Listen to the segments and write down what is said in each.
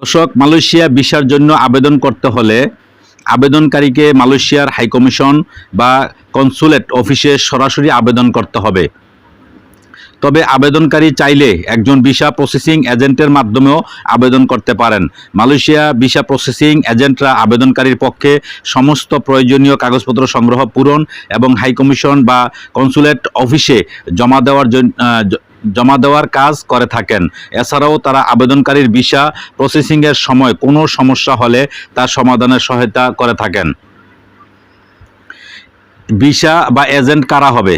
দর্শক, মালয়েশিয়া ভিসার জন্য আবেদন করতে হলে আবেদনকারীকে মালয়েশিয়ার হাইকমিশন বা কনসুলেট অফিসে সরাসরি আবেদন করতে হবে। তবে আবেদনকারী চাইলে একজন ভিসা প্রসেসিং এজেন্টের মাধ্যমেও আবেদন করতে পারেন। মালয়েশিয়া ভিসা প্রসেসিং এজেন্টরা আবেদনকারীর পক্ষে সমস্ত প্রয়োজনীয় কাগজপত্র সংগ্রহ পূরণ এবং হাইকমিশন বা কনসুলেট অফিসে জমা দেওয়ার জন্য জমা দেওয়ার কাজ করে থাকেন। এছাড়াও তারা আবেদনকারীর ভিসা প্রসেসিংয়ের সময় কোনো সমস্যা হলে তার সমাধানের সহায়তা করে থাকেন। ভিসা বা এজেন্ট কারা হবে?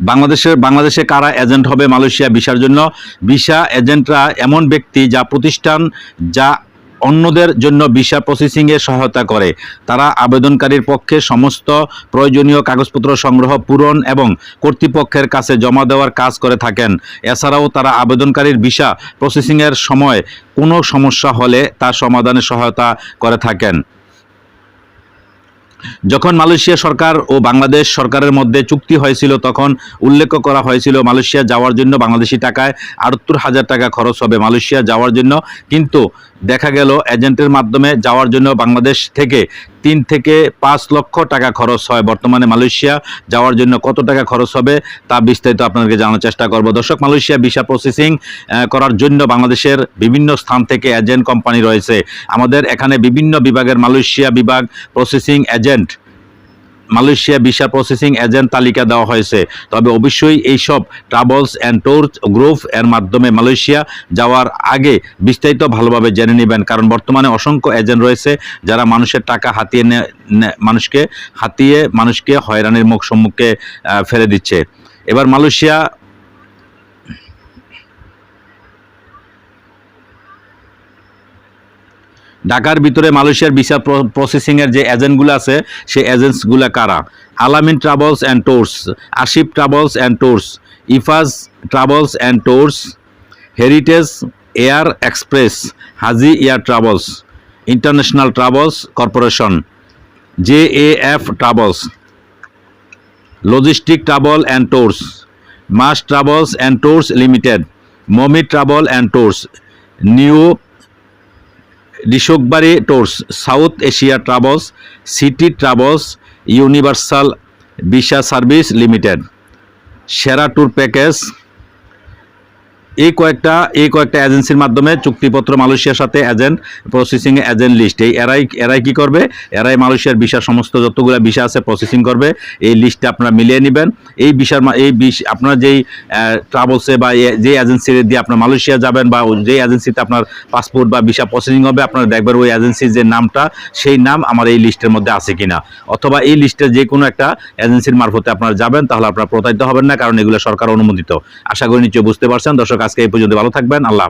বাংলাদেশের, বাংলাদেশে কারা এজেন্ট হবে মালয়েশিয়া ভিসার জন্য? ভিসা এজেন্টরা এমন ব্যক্তি যা প্রতিষ্ঠান, যা অন্যদের জন্য ভিসা প্রসেসিংয়ে সহায়তা করে। তারা আবেদনকারীর পক্ষে সমস্ত প্রয়োজনীয় কাগজপত্র সংগ্রহ, পূরণ এবং কর্তৃপক্ষের কাছে জমা দেওয়ার কাজ করে থাকেন। এছাড়াও তারা আবেদনকারীর ভিসা প্রসেসিংয়ের সময় কোনো সমস্যা হলে তা সমাধানে সহায়তা করে থাকেন। যখন মালয়েশিয়া সরকার ও বাংলাদেশ সরকারের মধ্যে চুক্তি হয়েছিল, তখন উল্লেখ করা হয়েছিল মালয়েশিয়া যাওয়ার জন্য বাংলাদেশি টাকায় আটাত্তর হাজার টাকা খরচ হবে মালয়েশিয়া যাওয়ার জন্য। কিন্তু দেখা গেল এজেন্টের মাধ্যমে যাওয়ার জন্য বাংলাদেশ থেকে তিন থেকে পাঁচ লক্ষ টাকা খরচ হয় বর্তমানে মালয়েশিয়া। যাওয়ার জন্য কত টাকা খরচ হবে তা বিস্তারিত আপনাদেরকে জানার চেষ্টা করব। দর্শক, মালয়েশিয়া ভিসা প্রসেসিং করার জন্য বাংলাদেশের বিভিন্ন স্থান থেকে এজেন্ট কোম্পানি রয়েছে। আমাদের এখানে বিভিন্ন বিভাগের মালয়েশিয়া বিভাগ processing agent Malaysia visa processing agent তালিকা দেওয়া হয়েছে। তবে অবশ্যই এইসব ট্রাভেলস অ্যান্ড ট্যুর গ্রুপ এর মাধ্যমে মালয়েশিয়া যাওয়ার আগে বিস্তারিত ভালোভাবে জেনে নেবেন। কারণ বর্তমানে অসংখ্য এজেন্ট রয়েছে যারা মানুষের টাকা হাতিয়ে মানুষকে হাতিয়ে মানুষকে হয়রানির মুখ সম্মুখে ফেলে দিচ্ছে। এবার মালয়েশিয়া ঢাকার ভিতরে মালয়েশিয়ার ভিসা প্রসেসিং এর যে এজেন্টগুলো আছে, সেই এজেন্টসগুলো কারা? Alamin travels and tours, Ashif travels and tours, Ifaz travels and tours, heritage air express, Haji air travels, international travels corporation, J A F travels, logistic travel and tours, mass travels and tours limited, Momi travel and tours, new ডিশোকবাড়ি tours south Asia travels city travels universal visa service limited. সেরা tour package এই কয়েকটা এই কয়েকটা এজেন্সির মাধ্যমে চুক্তিপত্র মালয়েশিয়ার সাথে agent processing agent list এই এরাই এরাই কি করবে? এরাই মালয়েশিয়ার ভিসা সমস্ত যতগুলো ভিসা আছে প্রসেসিং করবে। এই লিস্টটা আপনারা মিলিয়ে নেবেন। এই ভিসার এই বিশ আপনার যেই ট্রাভেলসে বা যে এজেন্সি দিয়ে আপনার মালয়েশিয়া যাবেন বা যে এজেন্সিতে আপনার পাসপোর্ট বা ভিসা প্রসেসিং হবে, আপনারা দেখবেন ওই এজেন্সির যে নামটা, সেই নাম আমার এই লিস্টের মধ্যে আছে কিনা। অথবা এই লিস্টের যে কোনো একটা এজেন্সির মারফতে আপনারা যাবেন, তাহলে আপনারা প্রতারিত হবেন না, কারণ এগুলো সরকার অনুমোদিত। আশা করি নিশ্চয়ই বুঝতে পারছেন। দর্শক আজকে এই পর্যন্ত ভালো থাকবেন আল্লাহ।